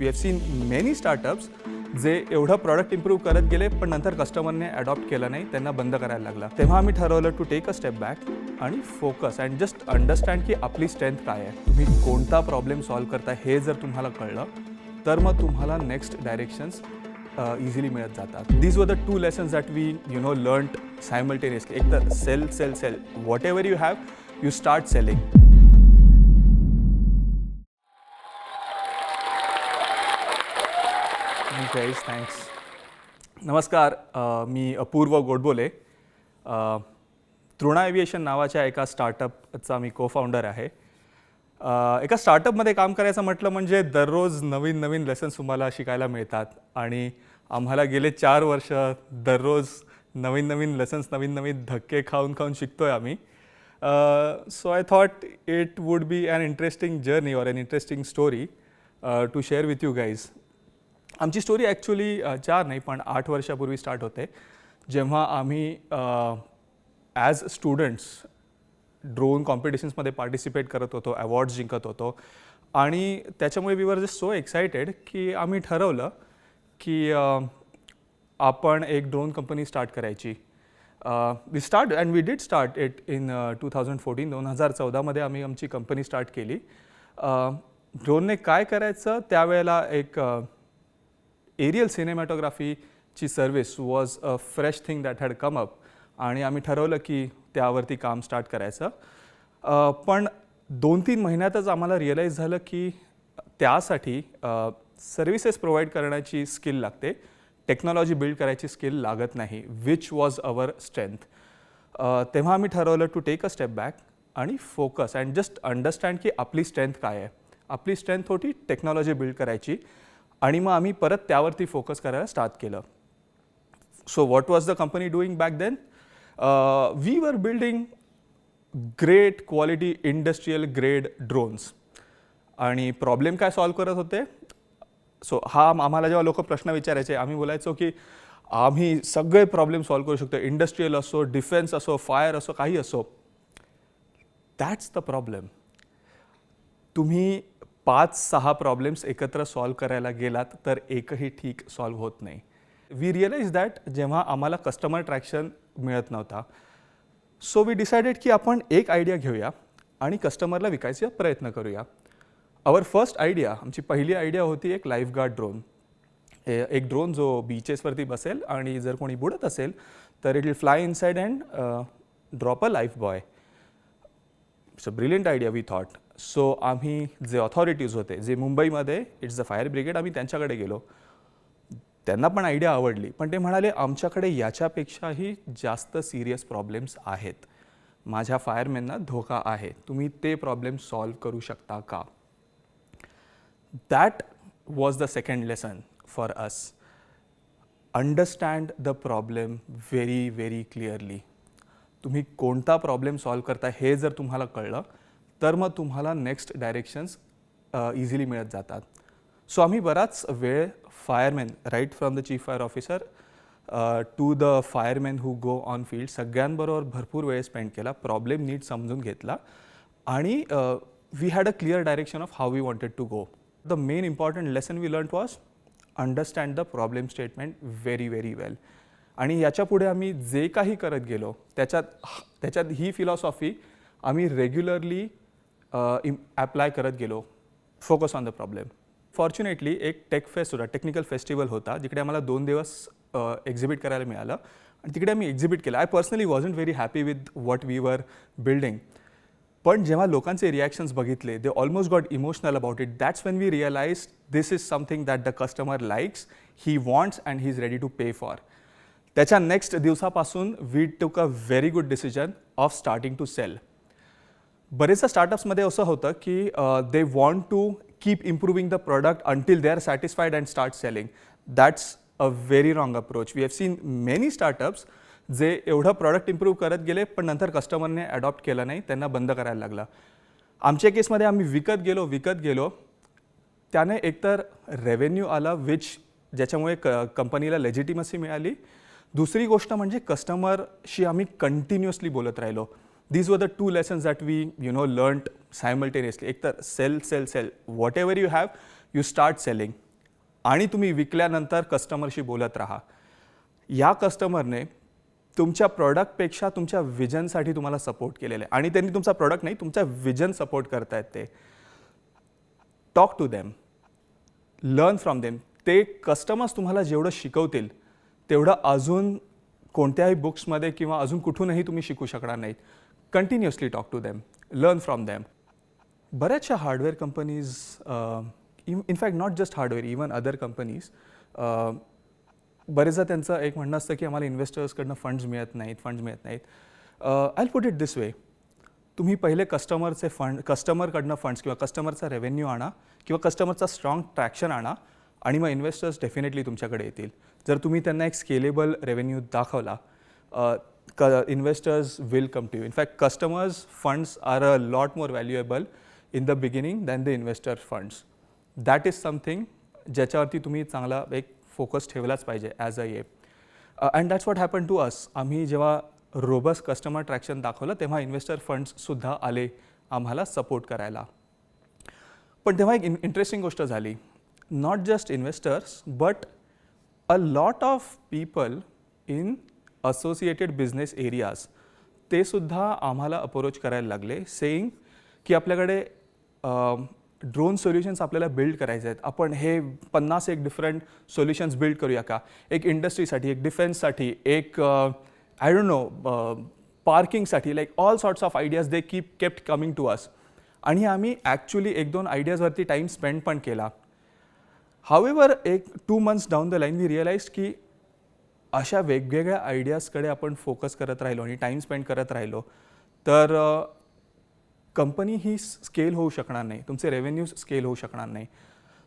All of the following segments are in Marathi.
We have seen many startups जे एवढं प्रॉडक्ट इम्प्रूव्ह करत गेले पण नंतर कस्टमरने अडॉप्ट केलं नाही त्यांना बंद करायला लागला. तेव्हा आम्ही ठरवलं to take a step back आणि फोकस अँड जस्ट अंडरस्टँड की आपली स्ट्रेंथ काय आहे. तुम्ही कोणता प्रॉब्लेम सॉल्व्ह करता हे जर तुम्हाला कळलं तर मग तुम्हाला नेक्स्ट डायरेक्शन्स इझिली मिळत जातात. These were the two lessons that we you know learn simultaneously एक तर sell sell sell whatever you have you start selling guys thanks नमस्कार मी अपूर्व गोडबोले. तृणा एव्हिएशन नावाच्या एका स्टार्टअपचा मी को फाउंडर आहे एका स्टार्टअपमध्ये काम करायचं म्हटलं म्हणजे दररोज नवीन नवीन लेसन्स तुम्हाला शिकायला मिळतात आणि आम्हाला गेले चार वर्ष दररोज नवीन नवीन लेसन्स नवीन नवीन धक्के खाऊन खाऊन शिकतोय आम्ही. So I thought it would be an interesting journey or an interesting story to share with you guys आमची स्टोरी ॲक्च्युली चार नाही पण आठ वर्षापूर्वी स्टार्ट होते. जेव्हा आम्ही ॲज स्टुडंट्स ड्रोन कॉम्पिटिशन्समध्ये पार्टिसिपेट करत होतो अवॉर्ड्स जिंकत होतो. आणि त्याच्यामुळे we were just so excited की आम्ही ठरवलं की आपण एक ड्रोन कंपनी स्टार्ट करायची. We start and we did start it in two thousand fourteen दोन हजार चौदामध्ये आम्ही आमची कंपनी स्टार्ट केली. ड्रोनने काय करायचं? त्यावेळेला एक aerial सिनेमॅटोग्राफीची service was a fresh thing that had come up आणि आम्ही ठरवलं की त्यावरती काम स्टार्ट करायचं. पण दोन तीन महिन्यातच आम्हाला रिअलाईज झालं की त्यासाठी सर्व्हिसेस प्रोव्हाइड करण्याची स्किल लागते. टेक्नॉलॉजी बिल्ड करायची स्किल लागत नाही विच वॉज अवर स्ट्रेंथ तेव्हा आम्ही ठरवलं to take a step back आणि फोकस अँड जस्ट अंडरस्टँड की आपली स्ट्रेंथ काय आहे. आपली स्ट्रेंथ होती टेक्नॉलॉजी बिल्ड करायची. आणि मग आम्ही परत त्यावरती फोकस करायला स्टार्ट केलं. So what was the company doing back then we were building great quality industrial grade drones आणि प्रॉब्लेम काय सॉल्व करत होते? सो हा आम्हाला जेव्हा लोक प्रश्न विचारायचे आम्ही बोलायचो की आम्ही सगळे प्रॉब्लेम सॉल्व करू शकतो. इंडस्ट्रीयल असो डिफेन्स असो फायर असो काही असो. दॅट्स द प्रॉब्लेम तुम्ही पाच सहा प्रॉब्लेम्स एकत्र सॉल्व करायला गेलात तर एकही ठीक सॉल्व होत नाही. वी रिअलाइज दॅट जेव्हा आम्हाला कस्टमर ट्रॅक्शन मिळत नव्हता सो वी डिसाइडेड की आपण एक आयडिया घेऊया आणि कस्टमरला विकायचा प्रयत्न करूया. आवर फर्स्ट आयडिया आमची पहिली आयडिया होती एक लाईफगार्ड ड्रोन एक ड्रोन जो बीचेसवरती बसेल आणि जर कोणी बुडत असेल तर it will fly inside and drop a lifebuoy it's a brilliant idea we thought so आम्ही जे ऑथॉरिटीज होते जे मुंबईमध्ये इट्स द फायर ब्रिगेड आम्ही त्यांच्याकडे गेलो. त्यांना पण आयडिया आवडली पण ते म्हणाले आमच्याकडे याच्यापेक्षाही जास्त सिरियस प्रॉब्लेम्स आहेत. माझ्या फायरमॅनना धोका आहे. तुम्ही ते प्रॉब्लेम सॉल्व करू शकता का? That was the second lesson for us understand the problem very very clearly तुम्ही कोणता प्रॉब्लेम सॉल्व करता हे जर तुम्हाला कळलं तर मग तुम्हाला नेक्स्ट डायरेक्शन्स इझिली मिळत जातात. सो आम्ही बराच वेळ fireman right from the chief fire officer to the fireman who go on field सगळ्यांबरोबर भरपूर वेळ स्पेंड केला प्रॉब्लेम नीट समजून घेतला आणि we had a clear direction of how we wanted to go the main important lesson we learn was understand the problem statement very very well आणि याच्यापुढे आम्ही जे काही करत गेलो त्याच्यात त्याच्यात ही फिलॉसॉफी आम्ही रेग्युलरली ॲप्लाय करत गेलो. Focus on the problem fortunately एक टेक फेस्ट होता टेक्निकल फेस्टिवल होता जिकडे आम्हाला दोन दिवस एक्झिबिट करायला मिळालं. आणि तिकडे आम्ही एक्झिबिट केलं. I personally wasn't very happy with what we were building पण जेव्हा लोकांचे रिॲक्शन्स बघितले they almost got emotional about it that's when we realise this is something that the customer likes he wants and he is ready to pay for त्याच्या नेक्स्ट दिवसापासून we took a very good decision of starting to sell बरेचदा स्टार्टअप्समध्ये असं होतं की they want to keep improving the product until they are satisfied and start selling that's a very wrong approach we have seen many startups जे एवढं प्रॉडक्ट इम्प्रूव्ह करत गेले पण नंतर कस्टमरने अडॉप्ट केलं नाही त्यांना बंद करायला लागला. आमच्या केसमध्ये आम्ही विकत गेलो विकत गेलो. त्याने एकतर रेव्हेन्यू आला विच ज्याच्यामुळे क कंपनीला लेजिटिमसी मिळाली. दुसरी गोष्ट म्हणजे कस्टमरशी आम्ही कंटिन्युअसली बोलत राहिलो. These were the two lessons that we you know learn simultaneously एक तर sell sell sell whatever you have you start selling आणि तुम्ही विकल्यानंतर कस्टमरशी बोलत राहा. या कस्टमरने तुमच्या प्रॉडक्टपेक्षा तुमच्या विजनसाठी तुम्हाला सपोर्ट केलेलं आहे. आणि त्यांनी तुमचा प्रॉडक्ट नाही तुमचा विजन सपोर्ट करतायत ते. Talk to them learn from them ते कस्टमर्स तुम्हाला जेवढं शिकवतील तेवढं अजून कोणत्याही बुक्समध्ये किंवा अजून कुठूनही तुम्ही शिकू शकणार नाहीत. Continuously talk to them, learn from them बऱ्याचशा hardware companies in fact not just hardware even other companies बरेचदा त्यांचं एक म्हणणं असतं की आम्हाला इन्व्हेस्टर्सकडनं फंड्स मिळत नाहीत फंड्स मिळत नाहीत. I put it this way तुम्ही पहिले कस्टमरचे फंड कस्टमरकडनं फंड्स किंवा कस्टमरचा रेव्हेन्यू आणा किंवा कस्टमरचा स्ट्रॉंग ट्रॅक्शन आणा आणि मग इन्व्हेस्टर्स डेफिनेटली तुमच्याकडे येतील. जर तुम्ही त्यांना एक स्केलेबल रेव्हेन्यू दाखवला uh, क will will come you. In fact, customers funds are a lot more valuable in the beginning than the investor funds that is something ज्याच्यावरती तुम्ही चांगला एक फोकस ठेवलाच पाहिजे as a yeah and that's what happen to us आम्ही जेव्हा रोबस कस्टमर ट्रॅक्शन दाखवलं तेव्हा इन्व्हेस्टर फंड्ससुद्धा आले आम्हाला सपोर्ट करायला. पण तेव्हा एक इंटरेस्टिंग गोष्ट झाली. Not just investors but a lot of people in associated business areas ते सुद्धा आम्हाला अप्रोच करायला लागले सेईंग की आपल्याकडे ड्रोन सोल्युशन्स आपल्याला बिल्ड करायचे आहेत. आपण हे पन्नास एक डिफरंट सोल्युशन्स बिल्ड करूया का? एक इंडस्ट्रीसाठी एक डिफेन्ससाठी एक आय डोंट नो पार्किंगसाठी like all sorts of ideas they keep kept coming to us आणि आम्ही ॲक्च्युली एक दोन आयडियाजवरती टाईम स्पेंड पण केला. हावेवर एक two months down the line we realise की अशा वेगवेगळ्या आयडियाजकडे आपण फोकस करत राहिलो आणि टाईम स्पेंड करत राहिलो तर कंपनी ही स्केल होऊ शकणार नाही. तुमचे रेव्हेन्यूज स्केल होऊ शकणार नाही.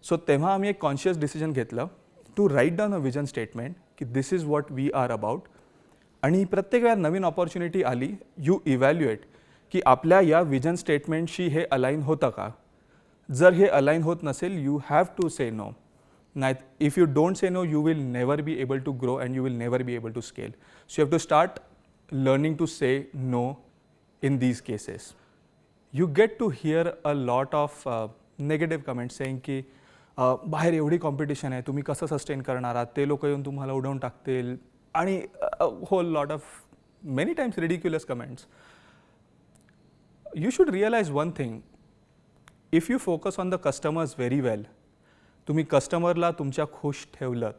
सो तेव्हा आम्ही एक कॉन्शियस डिसिजन घेतलं to write down a vision statement की this is what we are about आणि प्रत्येक वेळा नवीन ऑपॉर्च्युनिटी आली यू इव्हॅल्युएट की आपल्या या विजन स्टेटमेंटशी हे अलाईन होतं का? जर हे अलाईन होत नसेल you have to say no नाही if you don't say no you will never be able to grow and you will never be able to scale so you have to start learning to say no in these cases you get to hear a lot of negative comments saying की अ, बाहेर एवढी कॉम्पिटिशन आहे तुम्ही कसं सस्टेन करणार आहात ते लोक येऊन तुम्हाला उडवून टाकतील आणि whole lot of many times ridiculous comments you should realise one thing if you focus on the customers very well तुम्ही कस्टमरला तुमच्या खुश ठेवलं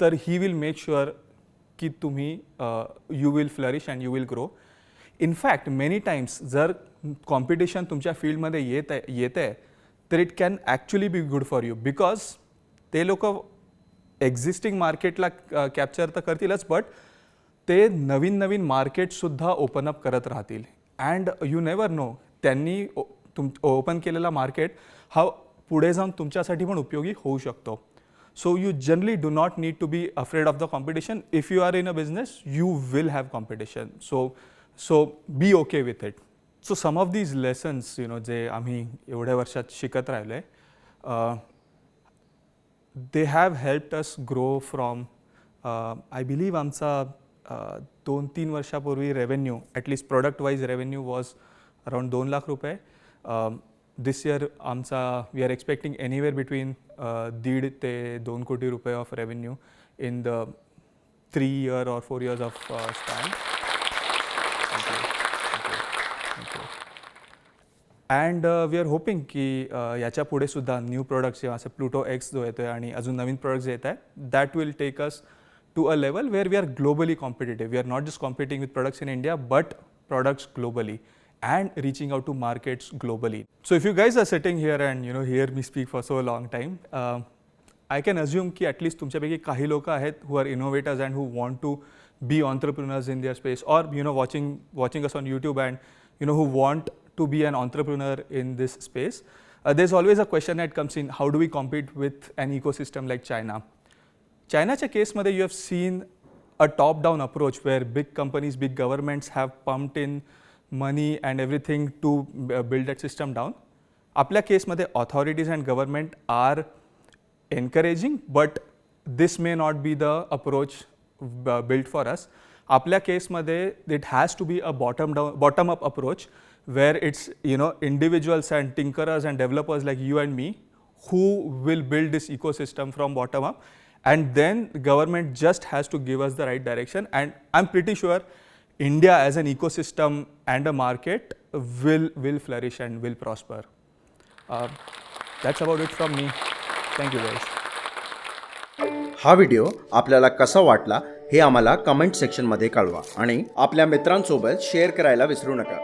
तर ही विल मेक शुअर की तुम्ही you will flourish and you will grow in fact many times जर कॉम्पिटिशन तुमच्या फील्डमध्ये येत आहे येत आहे तर it can actually be good for you because ते लोक एक्झिस्टिंग मार्केटला कॅप्चर तर करतीलच बट ते नवीन नवीन मार्केटसुद्धा ओपन अप करत राहतील. अँड यू नेवर नो त्यांनी ओ- तुम ओपन केलेला मार्केट हा पुढे जाऊन तुमच्यासाठी पण उपयोगी होऊ शकतो. So you generally do not need to be afraid of the competition if you are in a business you will have competition so so be okay with it so some of these lessons you know जे आम्ही एवढ्या वर्षात शिकत राहिलो आहे they have helped us grow from I believe आमचा uh, दोन तीन वर्षापूर्वी revenue at least product wise revenue was around दोन लाख रुपये. Um, दिस इयर आमचा we are expecting anywhere between दीड ते दोन कोटी रुपये of revenue in the three year or four years of span and we are hoping की याच्यापुढे सुद्धा न्यू प्रोडक्ट्स किंवा असे प्लुटो एक्स जो येतो आहे आणि अजून नवीन प्रोडक्ट्स येत आहे that will take us to a level where we are globally competitive we are not just competing with products in India but products globally and reaching out to markets globally. So if you guys are sitting here and you know hear me speak for so long time, uh, I can assume की at least तुमच्यापैकी काही लोक आहेत who are innovators and who want to be entrepreneurs in their space or you know watching watching us on YouTube and you know who want to be an entrepreneur in this space. Uh, there's always a question that comes in: How do we compete with an ecosystem like China? चायनाच्या केसमध्ये you have seen a top down approach where big companies big governments have pumped in money and everything to build that system down आपल्या केसमध्ये authorities and government are encouraging but this may not be the approach build for us आपल्या केसमध्ये it has to be a bottom down bottom up approach where it's you know individuals and tinkerers and developers like you and me who will build this ecosystem from bottom up and then government just has to give us the right direction and i'm pretty sure india as an ecosystem and a market will will flourish and will prosper uh, that's about it from me thank you guys हा व्हिडिओ आपल्याला कसा वाटला हे आम्हाला कमेंट सेक्शनमध्ये कळवा आणि आपल्या मित्रांसोबत शेअर करायला विसरू नका